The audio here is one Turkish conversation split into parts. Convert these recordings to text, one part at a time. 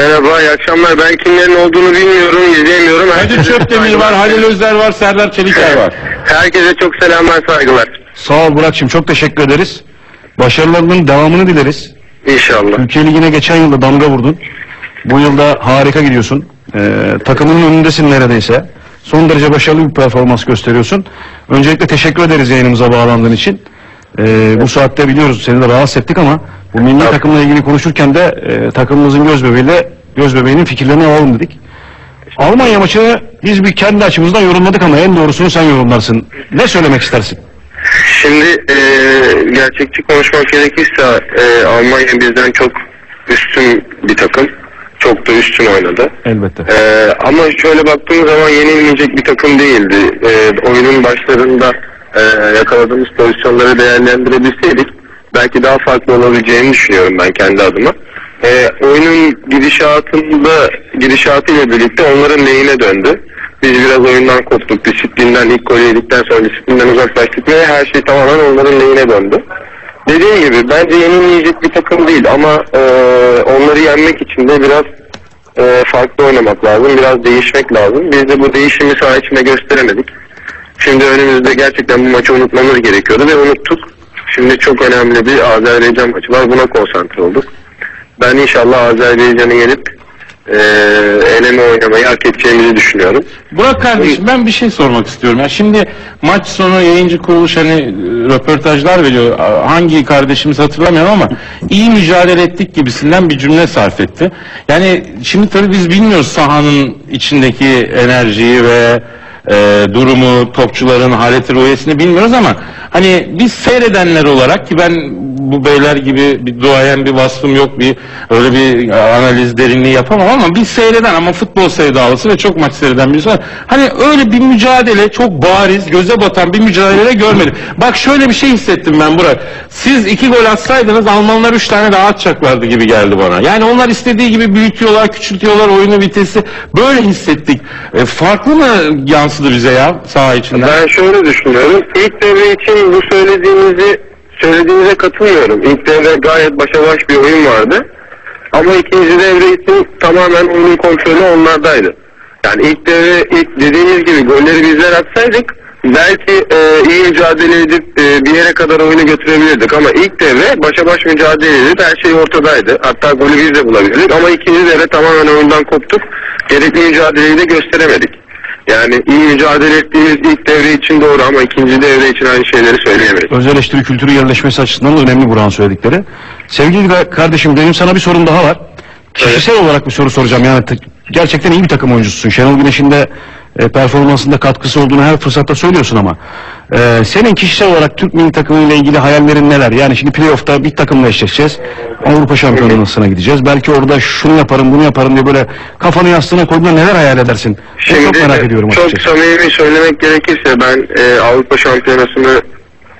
Merhaba, iyi akşamlar. Ben kimlerin olduğunu bilmiyorum, izleyemiyorum. Hacı Çöptemir var, Halil Özler var, Serdar Çeliker var. Herkese çok selamlar, saygılar. Sağ ol Burak'cığım çok teşekkür ederiz. Başarılarının devamını dileriz. İnşallah. Türkiye Ligi'ne geçen yılda damga vurdun. Bu yılda harika gidiyorsun. Ee, takımının önündesin neredeyse. Son derece başarılı bir performans gösteriyorsun. Öncelikle teşekkür ederiz yayınımıza bağlandığın için. Ee, bu saatte biliyoruz seni de rahatsız ettik ama bu milli Tabii. takımla ilgili konuşurken de e, takımımızın göz bebeğiyle göz bebeğinin fikirlerini alalım dedik. Almanya maçını biz bir kendi açımızdan yorumladık ama en doğrusunu sen yorumlarsın. Ne söylemek istersin? Şimdi e, gerçekçi konuşmak gerekirse e, Almanya bizden çok üstün bir takım. Çok da üstün oynadı. Elbette. E, ama şöyle baktığım zaman yenilmeyecek bir takım değildi. E, oyunun başlarında e, yakaladığımız pozisyonları değerlendirebilseydik belki daha farklı olabileceğini düşünüyorum ben kendi adıma. E, oyunun gidişatında gidişatıyla birlikte onların lehine döndü. Biz biraz oyundan koptuk. Disiplinden ilk golü yedikten sonra disiplinden uzaklaştık ve her şey tamamen onların lehine döndü. Dediğim gibi bence yenilmeyecek bir takım değil ama e, onları yenmek için de biraz e, farklı oynamak lazım. Biraz değişmek lazım. Biz de bu değişimi saha içinde gösteremedik. Şimdi önümüzde gerçekten bu maçı unutmamız gerekiyordu ve unuttuk. Şimdi çok önemli bir Azerbaycan maçı var. Buna konsantre olduk. Ben inşallah Azerbaycan'ı yenip e, eleme oynamayı hak edeceğimizi düşünüyorum. Burak kardeşim ben bir şey sormak istiyorum. Ya şimdi maç sonu yayıncı kuruluş hani röportajlar veriyor. Hangi kardeşimiz hatırlamıyorum ama iyi mücadele ettik gibisinden bir cümle sarf etti. Yani şimdi tabii biz bilmiyoruz sahanın içindeki enerjiyi ve e, durumu, topçuların haleti ruhiyesini bilmiyoruz ama hani biz seyredenler olarak ki ben bu beyler gibi bir duayen bir vasfım yok bir öyle bir analiz derinliği yapamam ama bir seyreden ama futbol sevdalısı ve çok maç seyreden birisi var. Hani öyle bir mücadele çok bariz göze batan bir mücadele görmedim. Bak şöyle bir şey hissettim ben Burak. Siz iki gol atsaydınız Almanlar üç tane daha atacaklardı gibi geldi bana. Yani onlar istediği gibi büyütüyorlar, küçültüyorlar oyunu vitesi. Böyle hissettik. E, farklı mı yansıdı bize ya saha içinden? Ben şöyle düşünüyorum. İlk devre için bu söylediğinizi söylediğinize katılmıyorum. İlk devre gayet başa baş bir oyun vardı. Ama ikinci devre için tamamen oyunun kontrolü onlardaydı. Yani ilk devre ilk dediğiniz gibi golleri bizler atsaydık belki e, iyi mücadele edip e, bir yere kadar oyunu götürebilirdik ama ilk devre başa baş mücadele edip her şey ortadaydı. Hatta golü biz de bulabilirdik ama ikinci devre tamamen oyundan koptuk. Gerekli mücadeleyi de gösteremedik. Yani iyi mücadele ettiğimiz ilk devre için doğru ama ikinci devre için aynı şeyleri söyleyemeyiz. Öz eleştiri kültürü yerleşmesi açısından da önemli Burak'ın söyledikleri. Sevgili ka- kardeşim benim sana bir sorum daha var. Kişisel olarak bir soru soracağım. Yani gerçekten iyi bir takım oyuncususun. Şenol Güneş'in de e, performansında katkısı olduğunu her fırsatta söylüyorsun ama e, senin kişisel olarak Türk milli takımıyla ilgili hayallerin neler? Yani şimdi playoff'ta bir takımla eşleşeceğiz. Avrupa Şampiyonası'na gideceğiz. Belki orada şunu yaparım bunu yaparım diye böyle kafanı yastığına koyduğunda neler hayal edersin? Ben çok merak ediyorum çok açıkçası. samimi söylemek gerekirse ben e, Avrupa Şampiyonası'nı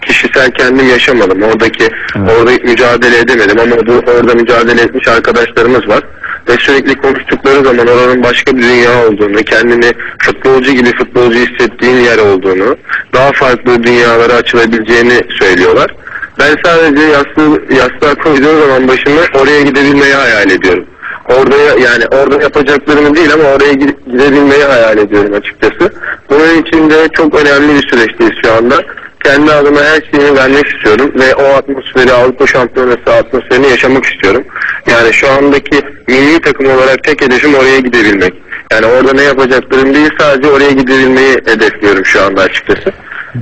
kişisel kendim yaşamadım. Oradaki Evet. orada mücadele edemedim ama bu, orada mücadele etmiş arkadaşlarımız var. Ve sürekli konuştukları zaman oranın başka bir dünya olduğunu, kendini futbolcu gibi futbolcu hissettiğin yer olduğunu, daha farklı dünyalara açılabileceğini söylüyorlar. Ben sadece yastığı, yastığa koyduğum zaman başımı oraya gidebilmeyi hayal ediyorum. Orada ya- yani orada yapacaklarımı değil ama oraya gidebilmeyi hayal ediyorum açıkçası. Bunun için de çok önemli bir süreçteyiz şu anda. Kendi adıma her şeyimi vermek istiyorum ve o atmosferi Avrupa Şampiyonası atmosferini yaşamak istiyorum. Yani şu andaki milli takım olarak tek hedefim oraya gidebilmek. Yani orada ne yapacaklarım değil sadece oraya gidebilmeyi hedefliyorum şu anda açıkçası.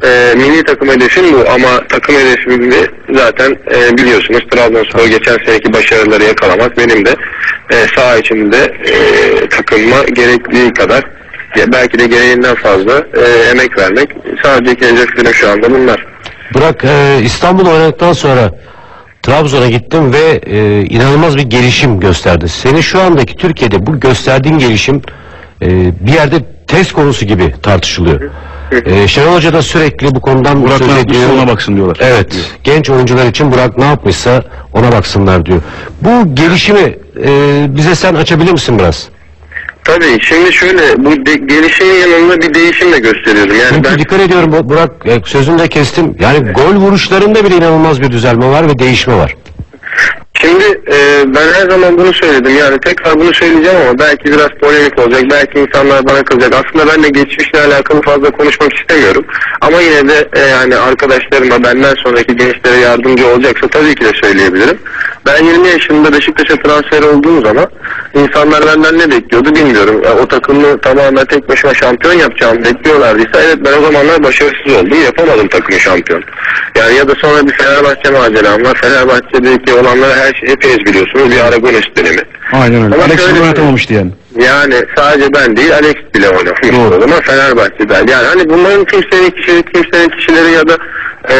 Ee, milli takım hedefim bu ama takım hedefim de zaten e, biliyorsunuz Trabzonspor geçen seneki başarıları yakalamak benim de e, saha içinde e, takımıma gerektiği kadar ya belki de gereğinden fazla e, emek vermek. Sadece hedeflerim şu anda bunlar. Burak e, İstanbul'da oynadıktan sonra Trabzon'a gittim ve e, inanılmaz bir gelişim gösterdi. Senin şu andaki Türkiye'de bu gösterdiğin gelişim e, bir yerde test konusu gibi tartışılıyor. E, Şenol Hoca da sürekli bu konudan Burak söz ne ediyor. ona baksın diyorlar. Evet. Genç oyuncular için Burak ne yapmışsa ona baksınlar diyor. Bu gelişimi e, bize sen açabilir misin biraz? Tabii şimdi şöyle bu de, gelişimin yanında bir değişim de gösteriyorum. Yani Çünkü ben dikkat ediyorum Bu- Burak e, sözünü de kestim. Yani gol vuruşlarında bile inanılmaz bir düzelme var ve değişme var. Şimdi e, ben her zaman bunu söyledim yani tekrar bunu söyleyeceğim ama belki biraz polemik olacak belki insanlar bana kızacak aslında ben de geçmişle alakalı fazla konuşmak istemiyorum ama yine de e, yani arkadaşlarıma benden sonraki gençlere yardımcı olacaksa tabii ki de söyleyebilirim ben 20 yaşında Beşiktaş'a transfer olduğum zaman insanlar benden ne bekliyordu bilmiyorum E, o takımı tamamen tek başıma şampiyon yapacağımı bekliyorlardıysa evet ben o zamanlar başarısız oldum yapamadım takımı şampiyon yani ya da sonra bir Fenerbahçe maceram var Fenerbahçe'deki olanları her şey hepiniz biliyorsunuz bir Aragones dönemi. Aynen öyle. Ama Alex şöyle- Silva oynatamamıştı yani. Yani sadece ben değil Alex bile oynamış Doğru. o zaman Fenerbahçe'den. Yani hani bunların kimsenin kişileri, kimsenin kişileri ya da e,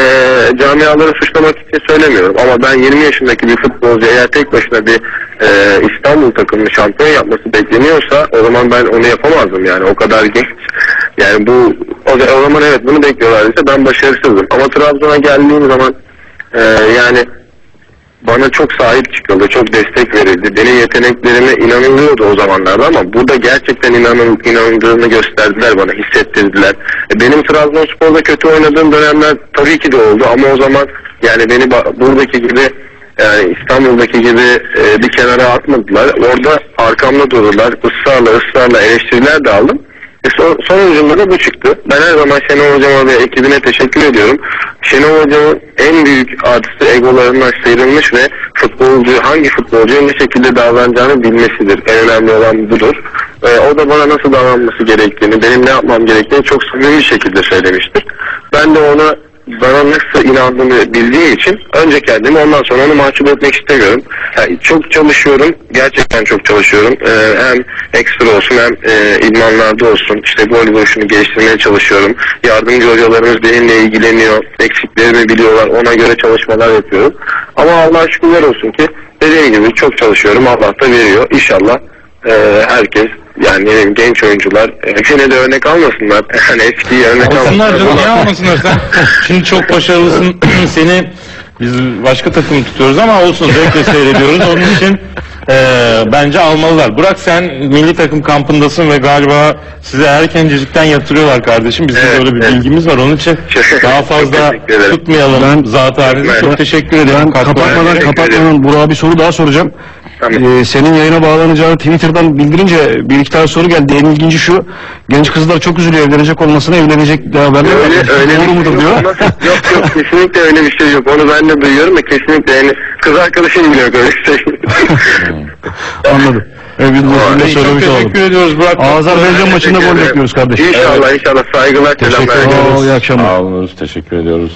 camiaları suçlamak için söylemiyorum. Ama ben 20 yaşındaki bir futbolcu eğer tek başına bir e, İstanbul takımını şampiyon yapması bekleniyorsa o zaman ben onu yapamazdım yani o kadar genç. Yani bu o, o zaman evet bunu bekliyorlarsa ben başarısızım. Ama Trabzon'a geldiğim zaman e, yani bana çok sahip çıkıldı, çok destek verildi. Benim yeteneklerime inanılıyordu o zamanlarda ama burada gerçekten inanın, inandığını gösterdiler bana, hissettirdiler. E, Benim Trabzonspor'da kötü oynadığım dönemler tabii ki de oldu ama o zaman yani beni buradaki gibi yani İstanbul'daki gibi e, bir kenara atmadılar. Orada arkamda durdular. Israrla ısrarla eleştiriler de aldım. E son, sonucunda da bu çıktı. Ben her zaman Şenol Hocama ve ekibine teşekkür ediyorum. Şenol Hocam'ın en büyük artısı egolarından sıyrılmış ve futbolcu, hangi futbolcuya ne şekilde davranacağını bilmesidir. En önemli olan budur. E, o da bana nasıl davranması gerektiğini, benim ne yapmam gerektiğini çok samimi bir şekilde söylemiştir. Ben de ona bana nasıl inandığını bildiği için önce kendimi ondan sonra onu mahcup etmek istemiyorum. Yani çok çalışıyorum. Gerçekten çok çalışıyorum. Ee, hem ekstra olsun hem e, idmanlarda olsun. İşte gol vuruşunu geliştirmeye çalışıyorum. Yardımcı hocalarımız benimle ilgileniyor. Eksiklerimi biliyorlar. Ona göre çalışmalar yapıyorum. Ama Allah'a şükürler olsun ki dediğim gibi çok çalışıyorum. Allah da veriyor. İnşallah e, herkes yani ne bileyim, genç oyuncular e, yine de örnek almasınlar. Yani eskiyi örnek Alsınlar almasınlar. canım niye almasınlar sen? Şimdi çok başarılısın. Seni biz başka takım tutuyoruz ama olsun zevkle seyrediyoruz. Onun için eee, bence almalılar. Burak sen milli takım kampındasın ve galiba size erkencecikten yatırıyorlar kardeşim. Bizim Evet, böyle bir evet. bilgimiz var. Onun için daha fazla teşekkür ederim. tutmayalım Ben- zat halinizi. Ben- Çok teşekkür ederim. Ben Katkı kapatmadan teşekkür kapatmadan Burak'a bir soru daha soracağım. Tamam. Ee, senin yayına bağlanacağını Twitter'dan bildirince bir iki tane soru geldi. En ilginci şu. Genç kızlar çok üzülüyor evlenecek olmasına evlenecek de haberler var. Öyle, öyle Doğru bir şey mudur yok. diyor. Ama- yok yok kesinlikle öyle bir şey yok. Onu ben de duyuyorum da kesinlikle yani kız arkadaşım bile yok öyle bir şey. Anladım. Evet, biz de Aa, de Çok söylemiş olalım. teşekkür ediyoruz Burak. Azerbaycan maçında gol bekliyoruz kardeşim. İnşallah inşallah saygılar Teşekkür ederim. İyi akşamlar. Sağ olun. Teşekkür ediyoruz.